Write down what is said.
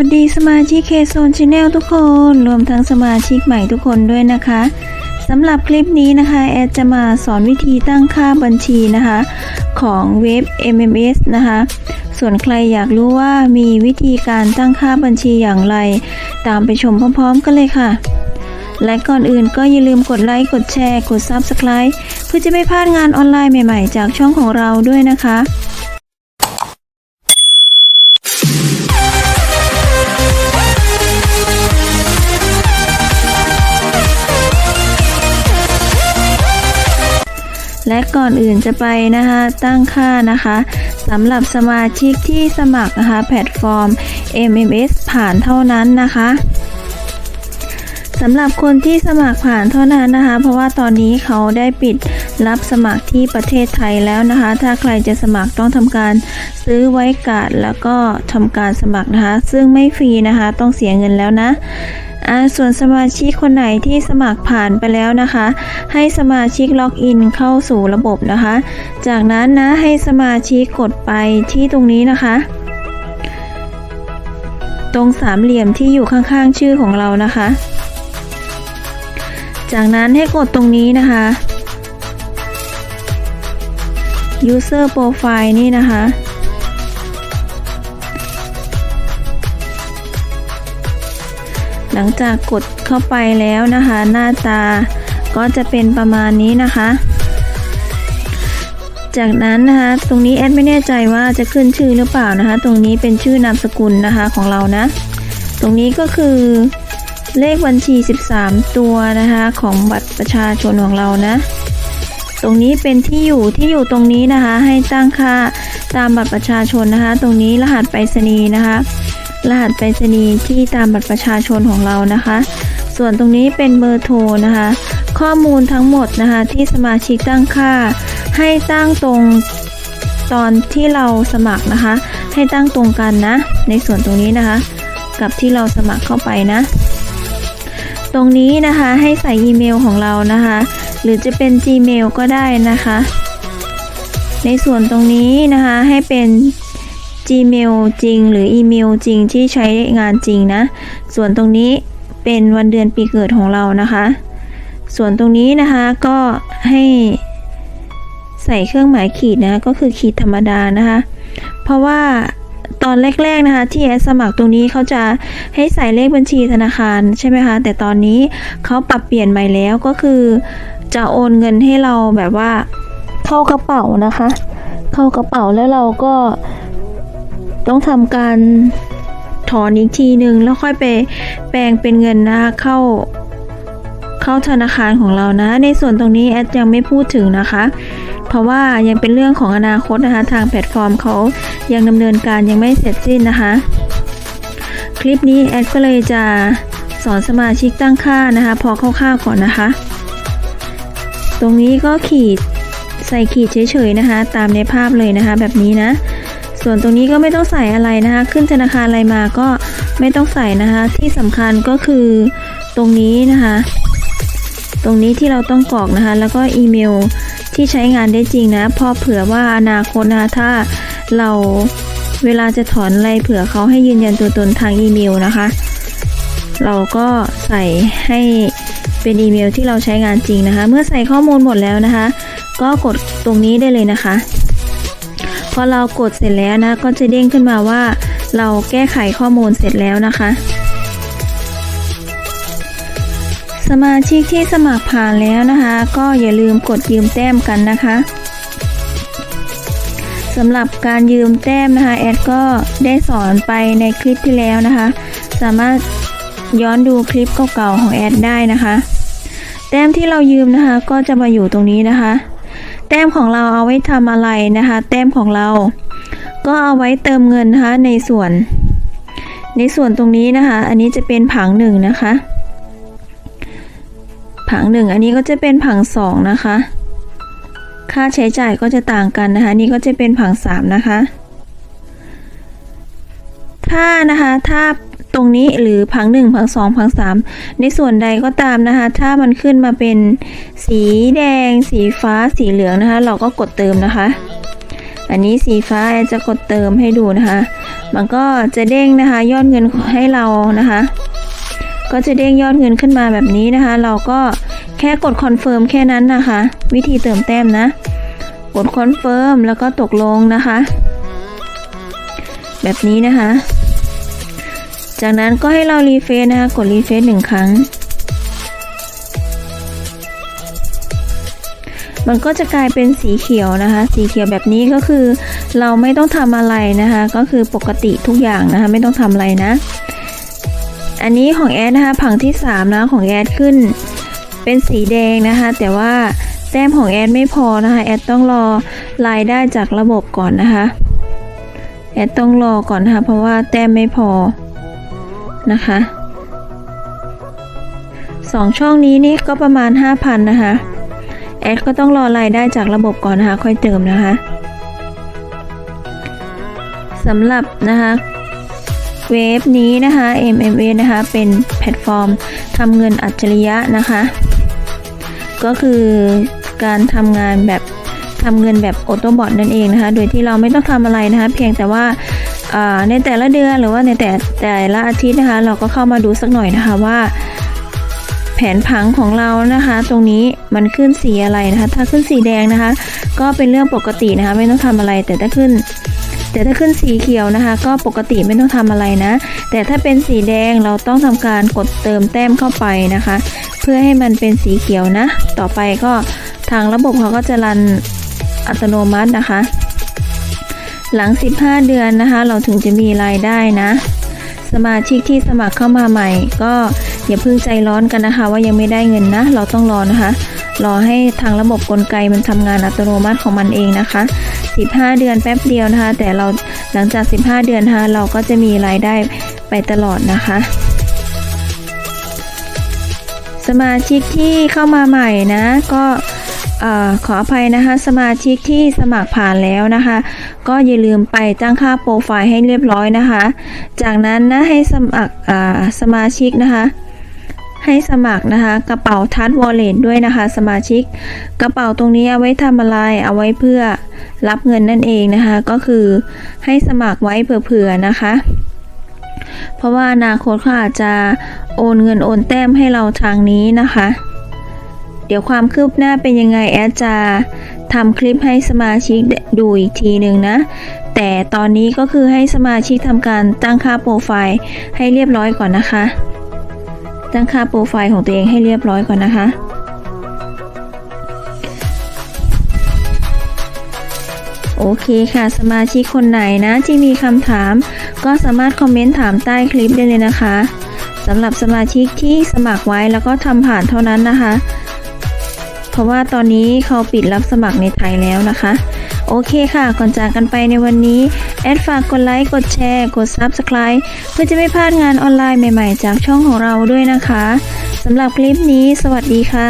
วัสดีสมาชิกเคโซนชาแนลทุกคน รวมทั้งสมาชิกใหม่ทุกคนด้วยนะคะสำหรับคลิปนี้นะคะ แอดจะมาสอนวิธีตั้งค่าบัญชีนะคะ ของเว็บ MMS นะคะ ส่วนใครอยากรู้ว่ามีวิธีการตั้งค่าบัญชีอย่างไร ตามไปชมพร้อมๆกันเลยค่ะ และก่อนอื่นก็อย่าลืมกดไลค์กดแชร์ กด Subscribe เพื่อจะไม่พลาดงานออนไลน์ใหม่ๆ จากช่องของเราด้วยนะคะ และก่อนอื่นจะไปนะคะตั้งค่านะคะสำหรับสมาชิกที่สมัครนะคะแพลตฟอร์ม MMS ผ่านเท่านั้นนะคะสำหรับคนที่สมัครผ่านเท่านั้นนะคะ เพราะว่าตอนนี้เขาได้ปิดรับสมัครที่ประเทศไทยแล้วนะคะ ถ้าใครจะสมัครต้องทำการซื้อไว้การ์ดแล้วก็ทำการสมัครนะคะ ซึ่งไม่ฟรีนะคะ ต้องเสียเงินแล้วนะ ส่วนสมาชิกคนไหนที่สมัครผ่านไปแล้วนะคะ ให้สมาชิกล็อกอินเข้าสู่ระบบนะคะ จากนั้นนะให้สมาชิกกดไปที่ตรงนี้นะคะ ตรงสามเหลี่ยมที่อยู่ข้างๆชื่อของเรานะคะ จากนั้นให้กดตรงนี้นะคะ user profile นี่นะคะ หลังจากกดเข้าไปแล้วนะคะ หน้าตาก็จะเป็นประมาณนี้นะคะ จากนั้นนะคะตรงนี้แอดไม่แน่ใจว่าจะขึ้นชื่อหรือเปล่านะคะ ตรงนี้เป็นชื่อนามสกุลนะคะของเรานะ ตรงนี้ก็คือเลขบัญชี 13 ตัวนะคะของบัตรประชาชนของเรานะ ตรงนี้เป็นที่อยู่ที่อยู่ตรงนี้นะคะ ให้ตั้งค่าตามบัตรประชาชนนะคะ ตรงนี้รหัสไปรษณีย์นะคะ รหัสไปรษณีย์ที่ตามบัตรประชาชนของเรานะคะ ส่วนตรงนี้เป็นเบอร์โทรนะคะ ข้อมูลทั้งหมดนะคะที่สมาชิกตั้งค่า ให้ตั้งตรงตอนที่เราสมัครนะคะ ให้ตั้งตรงกันนะ ในส่วนตรงนี้นะคะ กับที่เราสมัครเข้าไปนะ ตรงนี้นะคะให้ใส่อีเมลของเรานะคะ หรือจะเป็น Gmail ก็ได้นะคะ ในส่วนตรงนี้นะคะให้เป็น Gmail จริง หรืออีเมลจริงที่ใช้งานจริงนะ ส่วนตรงนี้เป็นวันเดือนปีเกิดของเรานะคะ ส่วนตรงนี้นะคะก็ให้ใส่เครื่องหมายขีดนะก็คือขีดธรรมดานะคะ เพราะว่าตอนแรกๆนะคะที่แอสมัครตรงนี้เขาจะให้ใส่เลขบัญชีธนาคารใช่ไหมคะ แต่ตอนนี้เขาปรับเปลี่ยนใหม่แล้วก็คือจะโอนเงินให้เราแบบว่าเข้ากระเป๋านะคะ เข้ากระเป๋าแล้วเราก็ ต้องทำการถอนอีกทีหนึ่งแล้วค่อยไปแปลงเป็นเงินนะคะเข้า เข้าธนาคารของเรานะ ในส่วนตรงนี้แอดยังไม่พูดถึงนะคะ เพราะว่ายังเป็นเรื่องของอนาคตนะคะทางแพลตฟอร์มเขายังดำเนินการยังไม่เสร็จสิ้นนะคะ คลิปนี้แอดก็เลยจะสอนสมาชิกตั้งค่านะคะ พอคร่าวๆก่อนนะคะ ตรงนี้ก็ขีดใส่ขีดเฉยๆนะคะ ตามในภาพเลยนะคะ แบบนี้นะ ส่วนตรงนี้ก็ไม่ต้องใส่อะไรนะคะ ขึ้นธนาคารอะไรมาก็ไม่ต้องใส่นะคะ ที่สำคัญก็คือตรงนี้นะคะ ตรงนี้ที่เราต้องกรอกนะคะ แล้วก็อีเมลที่ใช้งานได้จริงนะเพอเผื่อว่าอนาคตนะคะถ้าเราเวลาจะถอนอะไรเผื่อเขาให้ยืนยันตัวตนทางอีเมลนะคะ เราก็ใส่ให้เป็นอีเมลที่เราใช้งานจริงนะคะ เมื่อใส่ข้อมูลหมดแล้วนะคะ ก็กดตรงนี้ได้เลยนะคะ อเรากดเสร็จแล้วนะก็จะเด้งขึ้นมาว่า เราแก้ไขข้อมูลเสร็จแล้วนะคะ สมาชิกที่สมัครผ่านแล้วนะคะ ก็อย่าลืมกดยืมแต้มกันนะคะสำหรับการยืมแต้มนะคะแอดก็ได้สอนไปในคลิปที่แล้วนะคะ สามารถย้อนดูคลิปเก่าๆของแอดได้นะคะ แต้มที่เรายืมนะคะ ก็จะมาอยู่ตรงนี้นะคะ แต้มของเราเอาไว้ทำอะไรนะคะ แต้มของเรา ก็เอาไว้เติมเงินนะคะในส่วน ในส่วนตรงนี้นะคะ อันนี้จะเป็นผังหนึ่งนะคะ ผังหนึ่งอันนี้ก็จะเป็นผังสองนะคะ ค่าใช้จ่ายก็จะต่างกันนะคะ นี่ก็จะเป็นผังสามนะคะ ถ้านะคะถ้า รงนี้หรือผังหนึ่งผังสองผังสามในส่วนใดก็ตามนะคะ ถ้ามันขึ้นมาเป็นสีแดง สีฟ้าสีเหลืองนะคะ เราก็กดเติมนะคะ อันนี้สีฟ้าจะกดเติมให้ดูนะคะ มันก็จะเด้งนะคะ ยอดเงินให้เรานะคะ ก็จะเด้งยอดเงินขึ้นมาแบบนี้นะคะ เราก็แค่กดคอนเฟิร์มแค่นั้นนะคะ วิธีเติมแต้มนะ กดคอนเฟิร์มแล้วก็ตกลงนะคะ แบบนี้นะคะ จากนั้นก็ให้เรารีเฟซนะคะกดรีเฟซหนึ่งครั้ง มันก็จะกลายเป็นสีเขียวนะคะ สีเขียวแบบนี้ก็คือ เราไม่ต้องทำอะไรนะคะ ก็คือปกติทุกอย่างนะคะไม่ต้องทำอะไรนะ อันนี้ของแอดนะคะผังที่3นะของแอดขึ้น เป็นสีแดงนะคะ แต่ว่าแต้มของแอดไม่พอนะคะแอดต้องรอรายได้จากระบบก่อนนะคะแอดต้องรอก่อนนะคะเพราะว่าแต้มไม่พอ นะคะสองช่องนี้นี่ก็ประมาณ 5,000 นะคะ แอดก็ต้องรอรายได้จากระบบก่อนนะคะ ค่อยเติมนะคะสำหรับนะคะเว็บนี้นะคะ MMA นะคะเป็นแพลตฟอร์มทำเงินอัจฉริยะนะคะ ก็คือการทำงานแบบ ทำเงินแบบออโต้บอทนั่นเองนะคะ โดยที่เราไม่ต้องทำอะไรนะคะ เพียงแต่ว่าในแต่ละเดือนหรือว่าในแต่แต่ละอาทิตย์นะคะ เราก็เข้ามาดูสักหน่อยนะคะว่า แผนผังของเรานะคะ ตรงนี้มันขึ้นสีอะไรนะคะ ถ้าขึ้นสีแดงนะคะ ก็เป็นเรื่องปกตินะคะ ไม่ต้องทำอะไรแต่ถ้าขึ้นแต่ถ้าขึ้นสีเขียวนะคะ ก็ปกติไม่ต้องทำอะไรนะ แต่ถ้าเป็นสีแดงเราต้องทำการกดเติมแต้มเข้าไปนะคะ เพื่อให้มันเป็นสีเขียวนะ ต่อไปก็ทางระบบเขาก็จะรัน อัตโนมัตินะคะ หลัง 15 เดือนนะคะ เราถึงจะมีรายได้นะ สมาชิกที่สมัครเข้ามาใหม่ ก็อย่าเพิ่งใจร้อนกันนะคะ ว่ายังไม่ได้เงินนะ เราต้องรอนะคะ รอให้ทางระบบกลไกมันทำงานอัตโนมัติของมันเองนะคะ 15 เดือนแป๊บเดียวนะคะ แต่เราหลังจาก 15 เดือนนะคะเราก็จะมีรายได้ไปตลอดนะคะสมาชิกที่เข้ามาใหม่นะ ก็ อขออภัยนะคะ สมาชิกที่สมัครผ่านแล้วนะคะ ก็อย่าลืมไปตั้งค่าโปรไฟล์ให้เรียบร้อยนะคะ จากนั้นนะให้สมัครสมาชิกนะคะ ให้สมัครนะคะ กระเป๋าทัชวอลเล็ตด้วยนะคะ สมาชิกกระเป๋าตรงนี้เอาไว้ทำอะไรเอาไว้เพื่อรับเงินนั่นเองนะคะ ก็คือให้สมัครไว้เผื่อๆนะคะเพราะว่าอนาคตเขาอาจจะโอนเงินโอนแต้มให้เราทางนี้นะคะ เดี๋ยวความคืบหน้าเป็นยังไงแอดจะทำคลิปให้สมาชิกดูอีกทีหนึ่งนะ แต่ตอนนี้ก็คือให้สมาชิกทำการตั้งค่าโปรไฟล์ให้เรียบร้อยก่อนนะคะ ตั้งค่าโปรไฟล์ของตัวเองให้เรียบร้อยก่อนนะคะโอเคค่ะ สมาชิกคนไหนนะที่มีคำถาม ก็สามารถคอมเมนต์ถามใต้คลิปได้เลยนะคะสำหรับสมาชิกที่สมัครไว้แล้วก็ทำผ่านเท่านั้นนะคะ ราะว่าตอนนี้เขาปิดรับสมัครในไทยแล้วนะคะ โอเคค่ะ ก่อนจากกันไปในวันนี้ แอดฝากกดไลค์ กดแชร์ กด Subscribe เพื่อจะไม่พลาดงานออนไลน์ใหม่ๆ จากช่องของเราด้วยนะคะสำหรับคลิปนี้ สวัสดีค่ะ